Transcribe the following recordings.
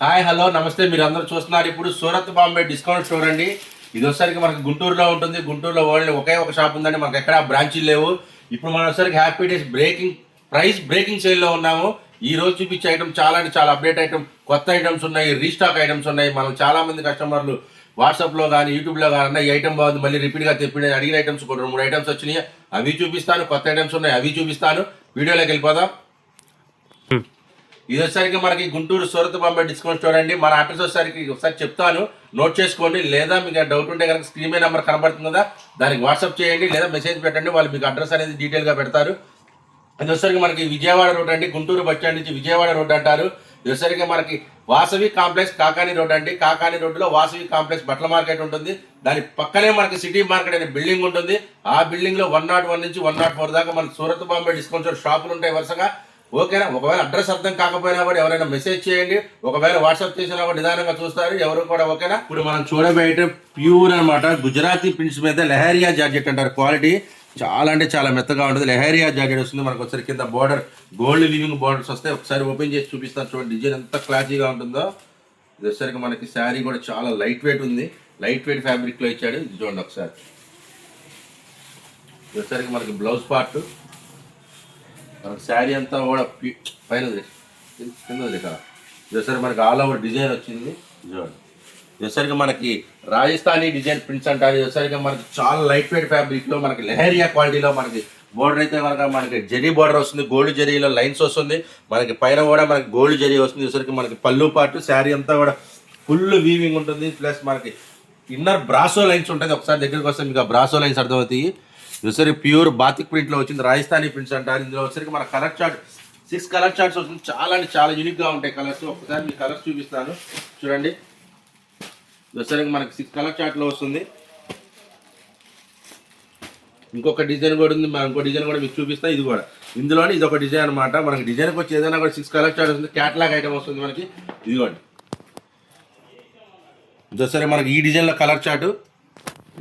Hi hello నమస్తే. మీరు అందరూ చూస్తున్నారు ఇప్పుడు సూరత్ బాంబే డిస్కౌంట్ స్టోర్ అండి. ఇది వచ్చేసరికి మనకు గుంటూరులో ఉంటుంది. గుంటూరులో ఓన్లీ ఒకే ఒక షాప్ ఉందండి. మనకు ఎక్కడ బ్రాంచీలు లేవు. ఇప్పుడు మనం వచ్చేసరికి happy days breaking price breaking సేల్లో ఉన్నాము. ఈ రోజు చూపించే ఐటమ్ చాలా అంటే చాలా అప్డేట్ ఐటమ్ కొత్త ఐటమ్స్ ఉన్నాయి రీస్టాక్ ఐటమ్స్ ఉన్నాయి. మనం చాలా మంది కస్టమర్లు వాట్సాప్లో కానీ యూట్యూబ్లో కానీ ఈ ఐటమ్ బాగుంది మళ్ళీ రిపీట్గా తెప్పిన అడిగిన ఐటమ్స్ కొన్ని రెండు మూడు ఐటమ్స్ వచ్చినాయి. అవి చూపిస్తాను కొత్త ఐటమ్స్ ఉన్నాయి అవి చూపిస్తాను. వీడియోలోకి వెళ్ళిపోదాం. ఇది వచ్చేసరికి మనకి గుంటూరు సూరత్ బాంబే డిస్కౌంట్ స్టోర్ అండి. మన అడ్రస్ వచ్చేసరికి ఒకసారి చెప్తాను. నోట్ చేసుకోండి. లేదా మీకు డౌట్ ఉంటే కనుక స్క్రీన్ మీద నెంబర్ కనబడుతుంది? కదా దానికి వాట్సాప్ చేయండి. లేదా మెసేజ్ పెట్టండి. వాళ్ళు మీకు అడ్రస్ అనేది డీటెయిల్గా పెడతారు. ఇది వచ్చేసరికి మనకి విజయవాడ రోడ్ అండి. గుంటూరు బస్ స్టాండ్ నుంచి విజయవాడ రోడ్ అంటారు. ఇది వచ్చేసరికి మనకి వాసవి కాంప్లెక్స్ కాకాని రోడ్ అండి. కాకాని రోడ్డులో వాసవి కాంప్లెక్స్ బట్టల మార్కెట్ ఉంటుంది. దాని పక్కనే మనకి సిటీ మార్కెట్ అనే బిల్డింగ్ ఉంటుంది. ఆ బిల్డింగ్లో వన్ నాట్ వన్ నుంచి వన్ నాట్ ఫోర్ దాకా మన సూరత్ బాంబే డిస్కౌంట్ షాపులు ఉంటాయి వరుసగా. ఓకేనా? ఒకవేళ అడ్రస్ అర్థం కాకపోయినా కూడా ఎవరైనా మెసేజ్ చేయండి. ఒకవేళ వాట్సాప్ చేసినా కూడా నిదానంగా చూస్తారు. ఎవరు కూడా ఓకేనా? ఇప్పుడు మనం చూడబోయే ప్యూర్ అన్నమాట. గుజరాతీ ప్రింట్స్ మీద లెహరియా జార్జెట్ అంటారు. క్వాలిటీ చాలా అంటే చాలా మెత్తగా ఉంటుంది. లెహరియా జాకెట్ వస్తుంది. మనకు ఒకసారి కింద బార్డర్ గోల్డ్ లివింగ్ బార్డర్స్ వస్తాయి. ఒకసారి ఓపెన్ చేసి చూపిస్తాను. చూడండి డిజైన్ ఎంత క్లాసీగా ఉంటుందో. ఇది వచ్చేసరికి మనకి శారీ కూడా చాలా లైట్ వెయిట్ ఉంది. లైట్ వెయిట్ ఫ్యాబ్రిక్లో ఇచ్చాడు. ఇది చూడండి ఒకసారి. ఇది వచ్చేసరికి మనకి బ్లౌజ్ పార్ట్ మనకు శారీ అంతా కూడా పైన ఉంది. కింద. ఇక్కడ మనకి ఆల్ ఓవర్ డిజైన్ వచ్చింది. చూడండి ఇది మనకి రాజస్థానీ డిజైన్ ప్రింట్స్ అంటారు. ఇది మనకి చాలా లైట్ వెయిట్ ఫ్యాబ్రిక్లో మనకి లెహరియా క్వాలిటీలో మనకి బోర్డర్ అయితే కనుక మనకి జరీ బోర్డర్ వస్తుంది. గోల్డ్ జరీలో లైన్స్ వస్తుంది. మనకి పైన కూడా మనకి గోల్డ్ జరీ వస్తుంది. ఇది మనకి పళ్ళు పాటు శారీ అంతా కూడా ఫుల్ వీవింగ్ ఉంటుంది. ప్లస్ మనకి ఇన్నర్ బ్రాసో లైన్స్ ఉంటుంది ఒకసారి దగ్గరికి వస్తే మీకు ఆ బ్రాసో లైన్స్ అర్థమవుతాయి. ఇది ప్యూర్ బాతిక్ ప్రింట్లో వచ్చింది. రాజస్థానీ ప్రింట్స్ అంటారు ఇందులో వచ్చేసరికి మన colour chart six colour charts వస్తుంది. చాలా అంటే చాలా యూనిక్గా ఉంటాయి కలర్స్. ఒకసారి మీకు కలర్స్ చూపిస్తాను. చూడండి. ఇది మనకి సిక్స్ కలర్ చార్ట్లో వస్తుంది. ఇంకొక డిజైన్ కూడా ఉంది. ఇంకో డిజైన్ కూడా మీకు చూపిస్తా. ఇది కూడా. ఇందులోనే ఇది ఒక డిజైన్ అన్నమాట. మనకి డిజైన్కి వచ్చి ఏదైనా కూడా సిక్స్ కలర్ చార్ట్ వస్తుంది. క్యాట్లాగ్ ఐటమ్ వస్తుంది మనకి. ఇదిగోండి. ఇది మనకి ఈ డిజైన్లో కలర్ చార్ట్.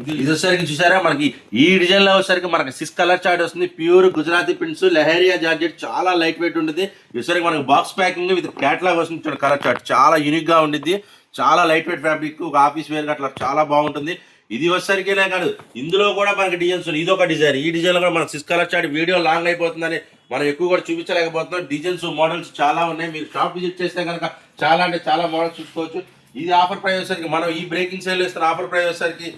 ఇది ఇది వచ్చేసరికి చూసారా? మనకి ఈ డిజైన్లో వచ్చేసరికి మనకి సిక్స్ కలర్ చార్ట్ వస్తుంది. Pure Gujarati prints leheriya georgette చాలా లైట్ వెయిట్ ఉంటుంది ఇది వచ్చేసరికి మనకి బాక్స్ ప్యాకింగ్ విత్ క్యాట్లాగ్ వస్తుంది కలర్ చార్ట్ చాలా యూనిక్గా ఉండిద్ది. చాలా లైట్ వెయిట్ ఫ్యాబ్రిక్ ఒక ఆఫీస్ వేర్ అట్లా చాలా బాగుంటుంది. ఇది వచ్చేసరికేనే కాదు ఇందులో కూడా మనకి డిజైన్స్ ఉన్నాయి. ఇది ఒక డిజైన్ ఈ డిజైన్ కూడా మనకి six colour chart video long అయిపోతుందని మనం ఎక్కువ కూడా చూపించలేకపోతున్నాం. డిజైన్స్ మోడల్స్ చాలా ఉన్నాయి. మీరు షాప్ విజిట్ చేస్తే కనుక చాలా అంటే చాలా మోడల్స్ చూసుకోవచ్చు. ఇది ఆఫర్ ప్రైస్ వచ్చేసరికి మనం ఈ బ్రేకింగ్ సేల్ ఇస్తున్న ఆఫర్ ప్రైస్ వచ్చేసరికి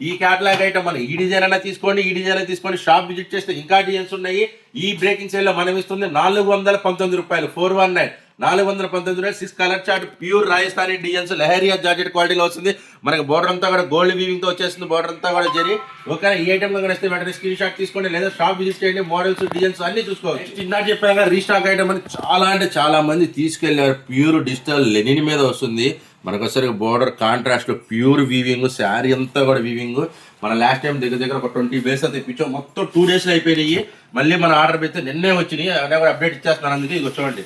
ఈ క్యాటలాగ్ ఐటమ్ మనం ఈ డిజైన్ అయినా తీసుకోండి ఈ డిజైన్ అయినా తీసుకోండి. షాప్ విజిట్ చేస్తే ఇంకా డిజైన్స్ ఉన్నాయి. ఈ బ్రేకింగ్ సేల్లో మనం ఇస్తుంది నాలుగు వందల పంతొమ్మిది రూపాయలు ఫోర్ వన్ నైన్ నాలుగు వందల పంతొమ్మిది రూపాయలు six colour chart pure Rajasthani designs leheriya jacket క్వాలిటీలో వస్తుంది. మనకి బోర్డర్ అంతా కూడా గోల్డ్ వీవింగ్తో వచ్చేస్తుంది బోర్డర్ అంతా కూడా జరి. ఓకే ఈ ఐటమ్ కనుక వస్తే వెంటనే స్క్రీన్ షాట్ తీసుకోండి లేదా షాప్ విజిట్ చేయండి మోడల్స్ డిజైన్స్ అన్ని చూసుకోవచ్చు. ఇందాక చెప్పాక రీస్టాక్ ఐటమ్ అని చాలా అంటే చాలా మంది తీసుకెళ్ళారు ప్యూర్ డిజిటల్ లెనిన్ మీద వస్తుంది. మనకొసరికి border contrast pure weaving sari అంతా కూడా వీవింగ్ మన లాస్ట్ టైం దగ్గర దగ్గర ఒక ట్వంటీ బేస్ అయితే తెప్పించాం. మొత్తం టూ డేస్లో అయిపోయినాయి. మళ్ళీ మన ఆర్డర్ పెడితే నిన్నే వచ్చినాయి. అదే కూడా అప్డేట్ ఇచ్చేస్తున్నాను అందుకే ఇది చూడండి.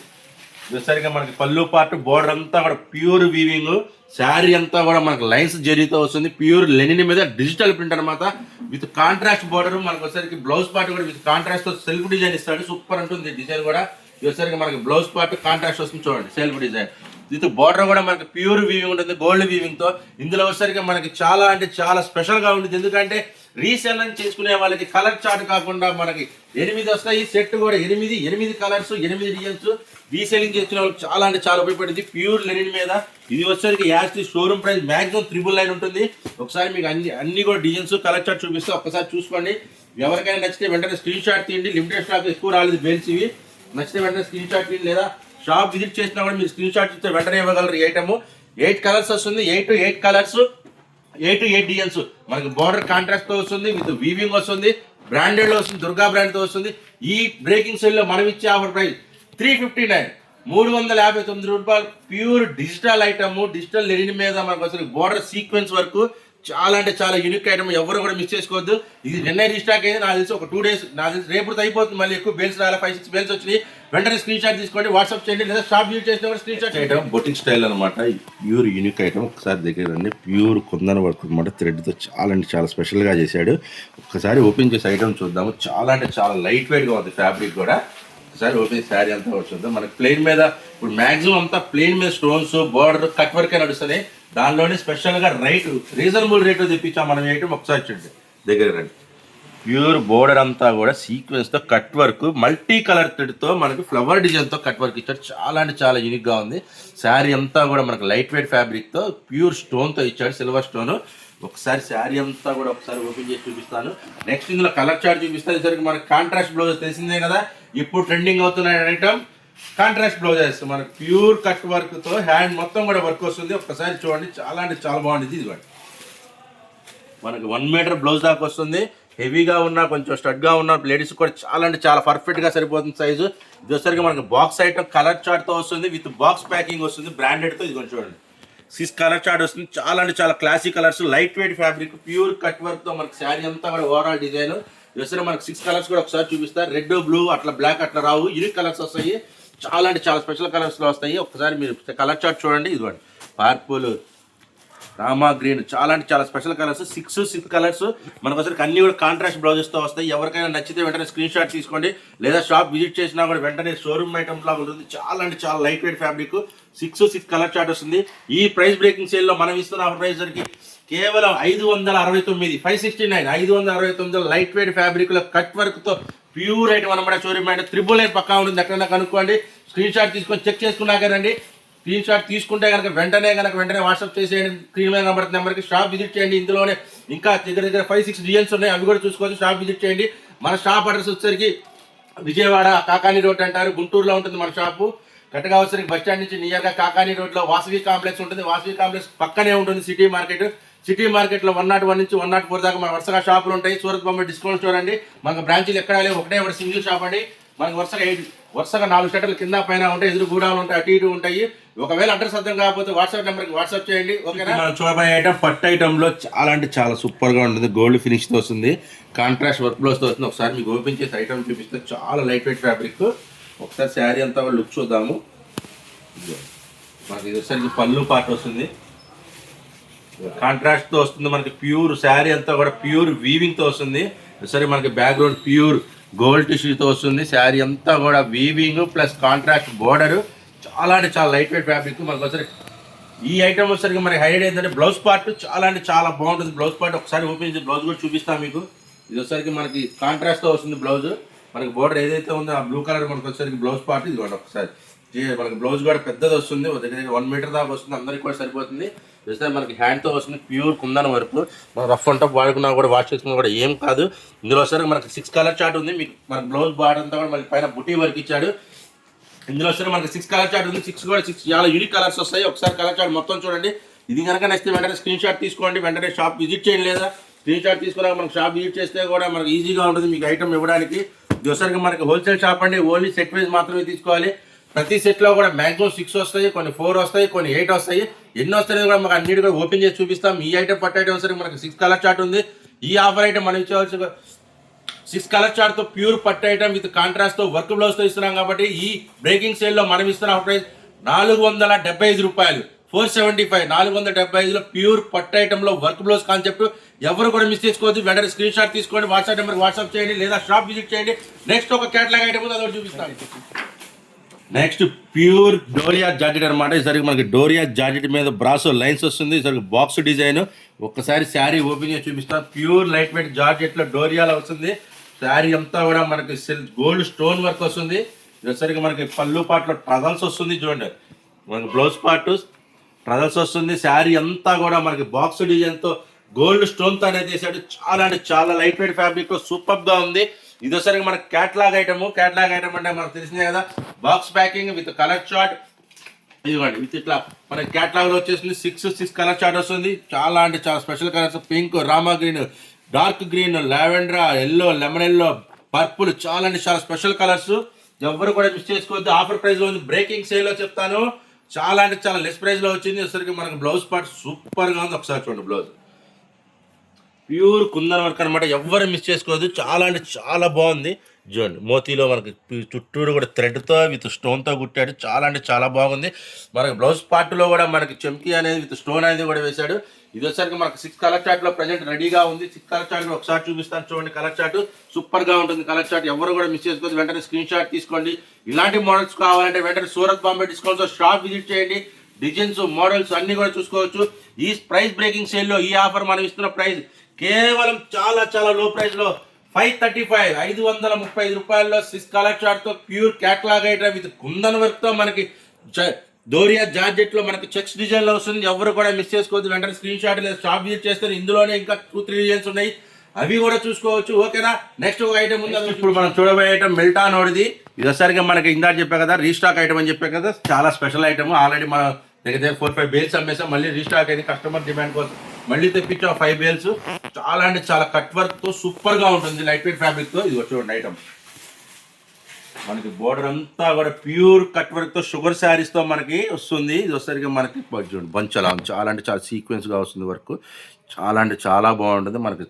చూసరిగా మనకి పళ్ళు పార్ట్ బోర్డర్ అంతా కూడా ప్యూర్ వీవింగ్ శారీ అంతా కూడా మనకు లైన్స్ జరీతో వస్తుంది. ప్యూర్ లెనిన్ మీద డిజిటల్ ప్రింట్ అనమాట విత్ కాంట్రాస్ట్ బోర్డర్ మనకు వచ్చేసరికి బ్లౌజ్ పార్ట్ కూడా విత్ కాంట్రాస్ట్తో సెల్ఫ్ డిజైన్ ఇస్తాడు. సూపర్ ఉంటుంది డిజైన్ కూడా. ఇది వచ్చేసరికి మనకి బ్లౌజ్ పార్ట్ కాంట్రాస్ట్ వస్తుంది చూడండి సెల్ఫ్ డిజైన్ ఇది బోర్డర్ కూడా మనకి ప్యూర్ వీవింగ్ ఉంటుంది గోల్డ్ వీవింగ్తో ఇందులో వచ్చేసరికి మనకి చాలా అంటే చాలా స్పెషల్గా ఉంటుంది ఎందుకంటే రీసెల్లింగ్ చేసుకునే వాళ్ళకి కలర్ చార్ట్ కాకుండా మనకి ఎనిమిది వస్తాయి సెట్ కూడా ఎనిమిది ఎనిమిది కలర్స్ ఎనిమిది డిజైన్స్ రీసెల్లింగ్ చేసుకునే వాళ్ళకి చాలా అంటే చాలా ఉపయోగపడింది. ప్యూర్ లెనిన్ మీద. ఇది వచ్చేసరికి యాస్ట్ showroom price maximum triple nine ఉంటుంది. ఒకసారి మీకు అన్ని అన్ని కూడా డిజైన్స్ కలర్ చార్ట్ చూపిస్తే ఒక్కసారి చూసుకోండి. ఎవరికైనా నచ్చితే వెంటనే స్క్రీన్ షాట్ తీయండి. లిమిటెడ్ స్టాక్ ఎక్కువ రాలేదు బెల్స్ ఇవి. నచ్చితే వెంటనే స్క్రీన్ షాట్ తీయండి లేదా షాప్ విజిట్ చేసినా కూడా మీరు స్క్రీన్ షాట్ ఇస్తే వెంటనే ఇవ్వగలరు ఈ ఐటమ్ ఎయిట్ కలర్స్ వస్తుంది eight to eight colours eight to eight designs మనకి బార్డర్ కాంట్రాక్ట్తో వస్తుంది విత్ వీవింగ్ వస్తుంది బ్రాండెడ్లో వస్తుంది దుర్గా బ్రాండ్తో వస్తుంది. ఈ బ్రేకింగ్ సెల్లో మనం ఇచ్చే offer price three fifty nine మూడు వందల యాభై తొమ్మిది రూపాయలు. Pure digital item digital linen మీద మనకు వస్తుంది బార్డర్ సీక్వెన్స్ వరకు చాలా అంటే చాలా యూనిక్ ఐటమ్ ఎవరు కూడా మిస్ చేసుకోవద్దు. ఇది నిన్న రీస్టాక్ అయింది నాకు తెలిసి ఒక టూ డేస్ నాకు తెలిసి రేపు అయిపోతుంది మళ్ళీ ఎక్కువ బేల్స్ రావాలి ఫైవ్ సిక్స్ బేల్స్ వచ్చినాయి. వెంటనే స్క్రీన్ షాట్ తీసుకోండి వాట్సాప్ చేయండి లేదా షాప్ యూజ్ చేసిన స్క్రీన్ షాట్ ఐటమ్ బొటింగ్ స్టైల్ అనమాట ప్యూర్ యూనిక్ ఐటమ్ ఒకసారి దగ్గర రండి. ప్యూర్ కుందన వర్క్ అనమాట థ్రెడ్తో చాలా అంటే చాలా స్పెషల్గా చేశాడు. ఒకసారి ఓపెన్ చేసి ఐటమ్ చూద్దాము. చాలా అంటే చాలా లైట్ వెయిట్గా ఉంది ఫ్యాబ్రిక్ కూడా. ఒకసారి ఓపెన్ శారీ అంతా వచ్చింది మనకి ప్లెయిన్ మీద ఇప్పుడు మాక్సిమం అంతా ప్లెయిన్ మీద స్టోన్స్ బార్డర్ కట్ వర్కే నడుస్తుంది. దానిలోనే స్పెషల్గా రైట్ రీజనబుల్ రేటు తెప్పించాం మనం ఏంటో? ఒకసారి చూడండి. దగ్గర రండి. ప్యూర్ బోర్డర్ అంతా కూడా సీక్వెన్స్తో కట్ వర్క్ మల్టీ కలర్ థ్రెడ్తో మనకి ఫ్లవర్ డిజైన్తో కట్ వర్క్ ఇచ్చాడు. చాలా అంటే చాలా యూనిక్గా ఉంది. శారీ అంతా కూడా మనకు లైట్ వెయిట్ ఫ్యాబ్రిక్తో ప్యూర్ స్టోన్తో ఇచ్చాడు సిల్వర్ స్టోన్ ఒకసారి శారీ అంతా కూడా ఒకసారి ఓపెన్ చేసి చూపిస్తాను. నెక్స్ట్ ఇందులో కలర్ చార్ట్ చూపిస్తాను సరికి మనకి కాంట్రాస్ట్ బ్లౌజ్ తెలిసిందే కదా. ఇప్పుడు ట్రెండింగ్ అవుతున్నాయి ఐటమ్ కాంట్రాస్ట్ బ్లౌజెస్ మనకి ప్యూర్ కట్ వర్క్తో హ్యాండ్ మొత్తం కూడా వర్క్ వస్తుంది. ఒక్కసారి చూడండి చాలా అంటే చాలా బాగుంటుంది. ఇది కూడా మనకి వన్ మీటర్ బ్లౌజ్ దాకా వస్తుంది. హెవీగా ఉన్న కొంచెం స్టడ్గా ఉన్న లేడీస్ కూడా చాలా అంటే చాలా పర్ఫెక్ట్గా సరిపోతుంది సైజు ఇది వచ్చరికి మనకి బాక్స్ ఐటమ్ కలర్ చార్ట్తో వస్తుంది. విత్ బాక్స్ ప్యాకింగ్ వస్తుంది. బ్రాండెడ్తో ఇది కొంచెం చూడండి. సిస్ కలర్ చార్ట్ వస్తుంది. చాలా అంటే చాలా classic colours light weight fabric pure cut వర్క్తో మనకి శారీ అంతా కూడా ఓవరాల్ డిజైన్ వచ్చేసరికి మనకి సిక్స్ కలర్స్ కూడా ఒకసారి చూపిస్తారు రెడ్ బ్లూ అట్లా బ్లాక్ అట్లా రావు. యూనిక్ కలర్స్ వస్తాయి. చాలా అంటే చాలా స్పెషల్ కలర్స్లో వస్తాయి. ఒకసారి మీరు కలర్ చార్ట్ చూడండి. ఇదిగోండి. పర్పుల్ రామా గ్రీన్ చాలా అంటే చాలా special colours six six colours మనకు వచ్చరికి అన్ని కూడా కాంట్రాస్ట్ బ్లౌజెస్తో వస్తాయి. ఎవరికైనా నచ్చితే వెంటనే స్క్రీన్ షాట్ తీసుకోండి. లేదా షాప్ విజిట్ చేసినా కూడా వెంటనే షోరూమ్ ఐటమ్ లాగా ఉంటుంది. చాలా అంటే చాలా light weight fabric six six colour chart వస్తుంది. ఈ ప్రైస్ బ్రేకింగ్ సేల్లో మనం ఇస్తున్న ప్రైస్ వరకు కేవలం ఐదు వందల అరవై తొమ్మిది ఫైవ్ సిక్స్టీ నైన్ ఐదు వందల అరవై తొమ్మిది లైట్ వెయిట్ ఫ్యాబ్రిక్లో కట్ వర్క్తో ప్యూర్ ఐటమ్ అనమాట షోరూమ్ అంటే త్రిబుల్ నైన్ పక్కా ఉంటుంది. ఎక్కడైనా కనుక్కోండి. స్క్రీన్ షాట్ తీసుకొని చెక్ చేసుకున్నాకనండి స్క్రీన్ షాట్ తీసుకుంటే కనుక వెంటనే కనుక వెంటనే వాట్సాప్ చేసేయండి. స్క్రీన్ మీద నెంబర్ నెంబర్కి షాప్ విజిట్ చేయండి. ఇందులోనే ఇంకా దగ్గర దగ్గర ఫైవ్ సిక్స్ డిజైన్స్ ఉన్నాయి. అవి కూడా చూసుకోవచ్చు. షాప్ విజిట్ చేయండి. మన షాప్ అడ్రస్ వచ్చేసరికి విజయవాడ కాకాని రోడ్ అంటారు. గుంటూరులో ఉంటుంది మన షాపు కరెక్ట్గా వచ్చేసరికి బస్ స్టాండ్ నుంచి నియర్గా కాకాని రోడ్లో వాసవి కాంప్లెక్స్ ఉంటుంది. వాసవి కాంప్లెక్స్ పక్కనే ఉంటుంది సిటీ మార్కెట్. సిటీ మార్కెట్లో వన్ నాట్ వన్ నుంచి వన్ నాట్ ఫోర్ దాకా మన వరుసగా షాపులు ఉంటాయి. సూరత్ బొమ్మ డిస్కౌంట్ స్టోర్ అండి. మనకు బ్రాంచీలు ఎక్కడ లేవు. ఒకటే ఒకటి సింగిల్ షాప్ అండి. మనకు వరుసగా ఎయిట్ వరుసగా నాలుగు షటర్లు కింద పైన ఉంటాయి. ఎదురు గూడాలు ఉంటాయి. అటు ఇటు ఉంటాయి. ఒకవేళ అడ్రస్ అర్థం కాకపోతే వాట్సాప్ నెంబర్కి వాట్సాప్ చేయండి. ఓకేనా? మనం చూడబోయే ఐటమ్ పట్టు ఐటమ్ చాలా అంటే చాలా సూపర్గా ఉంటుంది. గోల్డ్ ఫినిష్తో వస్తుంది. కాంట్రాస్ట్ వర్క్ బ్లౌజ్ వస్తుంది. ఒకసారి మీకు ఓపెన్ చేసి ఐటమ్ చూపిస్తే చాలా లైట్ వెయిట్ ఫ్యాబ్రిక్. ఒకసారి శారీ అంతా లుక్ చూద్దాము. మనకి ఇది వచ్చేసరికి పళ్ళు పార్ట్ వస్తుంది. కాంట్రాస్ట్తో వస్తుంది మనకి ప్యూర్ శారీ అంతా కూడా ప్యూర్ వీవింగ్తో వస్తుంది. సరే మనకి బ్యాక్గ్రౌండ్ ప్యూర్ గోల్డ్ టిష్యూతో వస్తుంది. శారీ అంతా కూడా వీవింగ్ ప్లస్ కాంట్రాస్ట్ బోర్డర్ చాలా అంటే చాలా లైట్ వెయిట్ ఫ్యాబ్రిక్ మనకు ఒకసారి ఈ ఐటమ్ వచ్చేసరికి మనకి హైలైట్ ఏంటంటే బ్లౌజ్ పార్ట్ చాలా అంటే చాలా బాగుంటుంది. బ్లౌజ్ పార్ట్ ఒకసారి ఓపెన్ చేసి బ్లౌజ్ కూడా చూపిస్తాం మీకు. ఇది వచ్చరికి మనకి కాంట్రాస్ట్తో వస్తుంది బ్లౌజ్ మనకి బోర్డర్ ఏదైతే ఉందో ఆ బ్లూ కలర్ మనకు వచ్చేసరికి బ్లౌజ్ పార్ట్ ఇది ఒకసారి. మనకి బ్లౌజ్ కూడా పెద్దది వస్తుంది. దగ్గర దగ్గర వన్ మీటర్ దాకా వస్తుంది. అందరికి కూడా సరిపోతుంది. చూస్తే మనకి హ్యాండ్తో వస్తుంది ప్యూర్ కుందన వరకు. మనం రఫ్ అండ్ టఫ్ వాడుకున్నా కూడా వాష్ చేసుకున్నా కూడా ఏం కాదు. ఇందులో సరే మనకి సిక్స్ కలర్ చార్ట్ ఉంది. మీకు మన బ్లౌజ్ బార్డర్ అంతా కూడా మనకి పైన బుటీ వర్క్ ఇచ్చాడు. ఇందులో సరే మనకి సిక్స్ కలర్ చార్ట్ ఉంది. సిక్స్ కూడా సిక్స్ చాలా యూనిక్ కలర్స్ వస్తాయి. ఒకసారి కలర్ చార్ట్ మొత్తం చూడండి. ఇది కనుక నచ్చితే వెంటనే స్క్రీన్ షాట్ తీసుకోండి. వెంటనే షాప్ విజిట్ చేయండి లేదా స్క్రీన్ షాట్ తీసుకున్నాక మనకి షాప్ విజిట్ చేస్తే కూడా మనకి ఈజీగా ఉంటుంది మీకు ఐటమ్ ఇవ్వడానికి. ఇది మనకి హోల్సేల్ షాప్ అండి. ఓన్లీ సెట్ వైజ్ మాత్రమే తీసుకోవాలి. ప్రతి సెట్లో కూడా మ్యాక్సిమం సిక్స్ వస్తాయి కొన్ని ఫోర్ వస్తాయి కొన్ని ఎయిట్ వస్తాయి. ఎన్ని వస్తాయి కూడా మనకు అన్నిటి కూడా ఓపెన్ చేసి చూపిస్తాం. ఈ ఐటమ్ పట్టు ఐటమ్ సరే మనకి సిక్స్ కలర్ చార్ట్ ఉంది. ఈ ఆఫర్ ఐటమ్ మనం ఇచ్చేవాల్సి సిక్స్ కలర్ చార్ట్తో ప్యూర్ పట్టు ఐటమ్ విత్ కాంట్రాస్ట్తో వర్క్ బ్లౌజ్తో ఇస్తున్నాం కాబట్టి ఈ బ్రేకింగ్ సేల్లో మనం ఇస్తున్న ప్రైస్ నాలుగు వందల డెబ్బై ఐదు రూపాయలు. ఫోర్ సెవెంటీ ఫైవ్ నాలుగు వందల డెబ్బై ఐదులో ప్యూర్ పట్టు ఐటమ్ వర్క్ బ్లౌజ్ కాన్సెప్ట్ ఎవరు కూడా మిస్ చేసుకోవద్దు. వెంటనే స్క్రీన్ షాట్ తీసుకోండి. వాట్సాప్ నెంబర్ వాట్సాప్ చేయండి. లేదా షాప్ విజిట్ చేయండి. నెక్స్ట్ ఒక కేటలాగ్ ఐటమ్ అది చూపిస్తాను నెక్స్ట్ ప్యూర్ డోరియా జాకెట్ అనమాట ఈసారి మనకి డోరియా జాకెట్ మీద బ్రాసో లైన్స్ వస్తుంది. ఈసారి బాక్స్ డిజైన్ ఒక్కసారి శారీ ఓపెన్ చేసి చూపిస్తాను ప్యూర్ లైట్ వెయిట్ జాకెట్లో డోరియాలో వస్తుంది. శారీ అంతా కూడా మనకి సిల్ గోల్డ్ స్టోన్ వర్క్ వస్తుంది. వచ్చేసరికి మనకి పళ్ళు పాటలో ట్రజల్స్ వస్తుంది చూడండి. మనకి బ్లౌజ్ పార్ట్ ట్రజల్స్ వస్తుంది. శారీ అంతా కూడా మనకి బాక్స్ డిజైన్తో గోల్డ్ స్టోన్తో అనేది చేశాడు. చాలా అంటే చాలా లైట్ వెయిట్ ఫ్యాబ్రిక్లో సూపర్గా ఉంది. ఇది వచ్చరికి మనకి క్యాట్లాగ్ ఐటమ్ క్యాట్లాగ్ ఐటమ్ అంటే మనకు తెలిసిందే కదా box packing with colour chart ఇదిగోండి విత్ ఇట్లా మన క్యాట్లాగ్లో వచ్చేసింది సిక్స్ సిక్స్ కలర్ చార్ట్ వస్తుంది. చాలా అంటే చాలా special colours pink rama green dark green lavender yellow lemon yellow purple చాలా అంటే చాలా స్పెషల్ కలర్స్ ఎవరు కూడా మిస్ చేసుకోవద్దు. ఆఫర్ ప్రైస్లో ఉంది. బ్రేకింగ్ సేల్లో చెప్తాను. చాలా అంటే చాలా లెస్ ప్రైస్లో వచ్చింది. వచ్చరికి మనకు బ్లౌజ్ పార్ట్ సూపర్గా ఉంది. ఒకసారి చూడండి బ్లౌజ్ ప్యూర్ కుందన్ వర్క్ అనమాట ఎవ్వరు మిస్ చేసుకోవద్దు చాలా అంటే చాలా బాగుంది. చూడండి మోతీలో మనకి చుట్టూరు కూడా థ్రెడ్తో విత్ స్టోన్తో కుట్టాడు. చాలా అంటే చాలా బాగుంది. మనకి బ్లౌజ్ పార్ట్లో కూడా మనకి చెంకి అనేది విత్ స్టోన్ అనేది కూడా వేశాడు. ఇది వచ్చరికి మనకి సిక్స్ కలర్ చార్ట్లో ప్రజెంట్ రెడీగా ఉంది. సిక్స్ కలర్ చార్ట్లో ఒకసారి చూపిస్తాను. చూడండి కలర్ చార్ట్ సూపర్గా ఉంటుంది కలర్ చార్ట్ ఎవరు కూడా మిస్ చేసుకోవద్దు. వెంటనే స్క్రీన్ షాట్ తీసుకోండి. ఇలాంటి మోడల్స్ కావాలంటే వెంటనే సూరత్ బాంబే డిస్కౌంట్తో షాప్ విజిట్ చేయండి. డిజైన్స్ మోడల్స్ అన్ని కూడా చూసుకోవచ్చు. ఈ ప్రైస్ బ్రేకింగ్ సేల్లో ఈ ఆఫర్ మనం ఇస్తున్న ప్రైస్ కేవలం చాలా చాలా లో ప్రైస్లో ఫైవ్ థర్టీ ఫైవ్ ఐదు వందల ముప్పై ఐదు రూపాయల్లో six colour చార్ట్తో pure catalogue item with kundan వర్క్తో మనకి డోరియా దోరియా జార్జెట్లో మనకి చెక్స్ డిజైన్లో వస్తుంది. ఎవరు కూడా మిస్ చేసుకోవద్దు. వెంటనే స్క్రీన్ షాట్ లేదా. షాప్ విజిట్ చేస్తారు. ఇందులోనే ఇంకా టూ త్రీ డిజైన్స్ ఉన్నాయి. అవి కూడా చూసుకోవచ్చు. ఓకేనా నెక్స్ట్ ఒక ఐటమ్ ఉంది. ఇప్పుడు మనం చూడబోయే ఐటమ్ మిల్టా నోడిది ఇది మనకి ఇందాక చెప్పా కదా రీస్టాక్ ఐటమ్ అని చెప్పా కదా చాలా స్పెషల్ ఐటమ్ ఆల్రెడీ మనం దగ్గర దగ్గర ఫోర్ ఫైవ్ బేల్స్ అమ్మేసాం. మళ్ళీ రీస్టాక్ అయింది కస్టమర్ డిమాండ్ కోసం మళ్ళీ తెప్పించాం. ఫైవ్ బేల్స్ చాలా అంటే చాలా కట్ వర్క్తో సూపర్గా ఉంటుంది లైట్ వెయిట్ ఫ్యాబ్రిక్తో. ఇది చూడండి ఐటమ్ మనకి బోర్డర్ అంతా కూడా ప్యూర్ కట్ వర్క్తో షుగర్ శారీస్తో మనకి వస్తుంది. ఇది వచ్చేసరికి మనకి చూడండి బంచ్ అలా చాలా అంటే చాలా సీక్వెన్స్గా వస్తుంది వర్క్ చాలా అంటే చాలా బాగుంటుంది. మనకి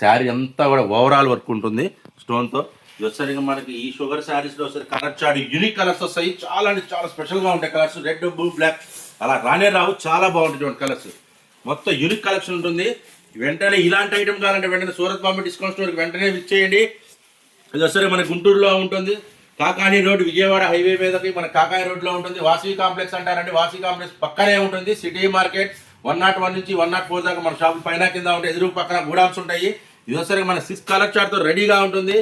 శారీ అంతా కూడా ఓవరాల్ వర్క్ ఉంటుంది. స్టోన్తో. ఇది వచ్చేసరికి మనకి ఈ షుగర్ శారీస్లో వచ్చేసరికి కలర్ చాడు యూనిక్ కలర్స్ వస్తాయి. చాలా అంటే చాలా స్పెషల్గా ఉంటాయి కలర్స్ రెడ్ బ్లూ బ్లాక్ అలా రానే రావు. చాలా బాగుంటుంది చూడండి కలర్స్ మొత్తం యూనిక్ కలెక్షన్ ఉంటుంది. వెంటనే ఇలాంటి ఐటమ్ కావాలంటే వెంటనే సూరత్ బాంబే డిస్కౌంట్ స్టోర్కి వెంటనే విచ్చేయండి ఇది వచ్చేసరికి మన గుంటూరులో ఉంటుంది. కాకాని రోడ్ విజయవాడ హైవే మీదకి మన కాకాని రోడ్లో ఉంటుంది. వాసవి కాంప్లెక్స్ అంటారండి. వాసవి కాంప్లెక్స్ పక్కనే ఉంటుంది. City market one nought one నుంచి వన్ నాట్ ఫోర్ దాకా మన షాప్ పైన కింద ఉంటాయి. ఎదురు పక్కన గూడామ్స్ ఉంటాయి. ఇది వచ్చేసరికి మన సిక్స్ కలర్ చార్ట్తో రెడీగా ఉంటుంది.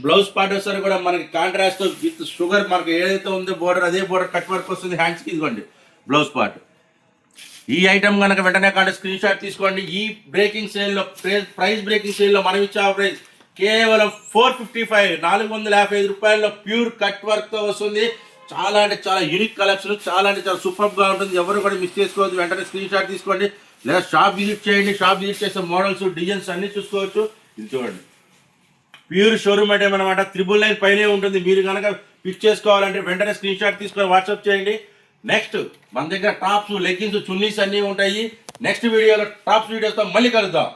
బ్లౌజ్ పార్ట్ వచ్చేసరికి కూడా మనకి కాంట్రాస్ట్ విత్ షుగర్ మనకి ఏదైతే ఉందో బోర్డర్ అదే బోర్డర్ కట్ వర్క్ వస్తుంది. హ్యాండ్స్కి ఇదిగోండి. Blouse part. ఈ ఐటమ్ కనుక వెంటనే కానీ స్క్రీన్ షాట్ తీసుకోండి. ఈ బ్రేకింగ్ సేల్లో ప్రైస్ బ్రేకింగ్ సేల్లో మనం ఇచ్చే ప్రైస్ కేవలం ఫోర్ ఫిఫ్టీ ఫైవ్ నాలుగు వందల యాభై ఐదు రూపాయల్లో ప్యూర్ కట్ వర్క్తో వస్తుంది. చాలా అంటే చాలా యూనిక్ కలెక్షన్ చాలా అంటే చాలా సూపర్గా ఉంటుంది. ఎవరు కూడా మిస్ చేసుకోవద్దు. వెంటనే స్క్రీన్ షాట్ తీసుకోండి. లేదా షాప్ విజిట్ చేయండి. షాప్ విజిట్ చేసే మోడల్స్ డిజైన్స్ అన్ని చూసుకోవచ్చు. ఇది చూడండి. ప్యూర్ షోరూమ్ ఐటమ్ అనమాట త్రిబుల్ నైన్ పైనే ఉంటుంది. మీరు కనుక పిక్ చేసుకోవాలంటే వెంటనే స్క్రీన్ షాట్ తీసుకొని వాట్సాప్ చేయండి. నెక్స్ట్ మన దగ్గర టాప్స్ లెగ్గిన్స్ చున్నీస్ అన్నీ ఉంటాయి. నెక్స్ట్ వీడియోలో టాప్స్ వీడియోస్తో మళ్ళీ కలుద్దాం.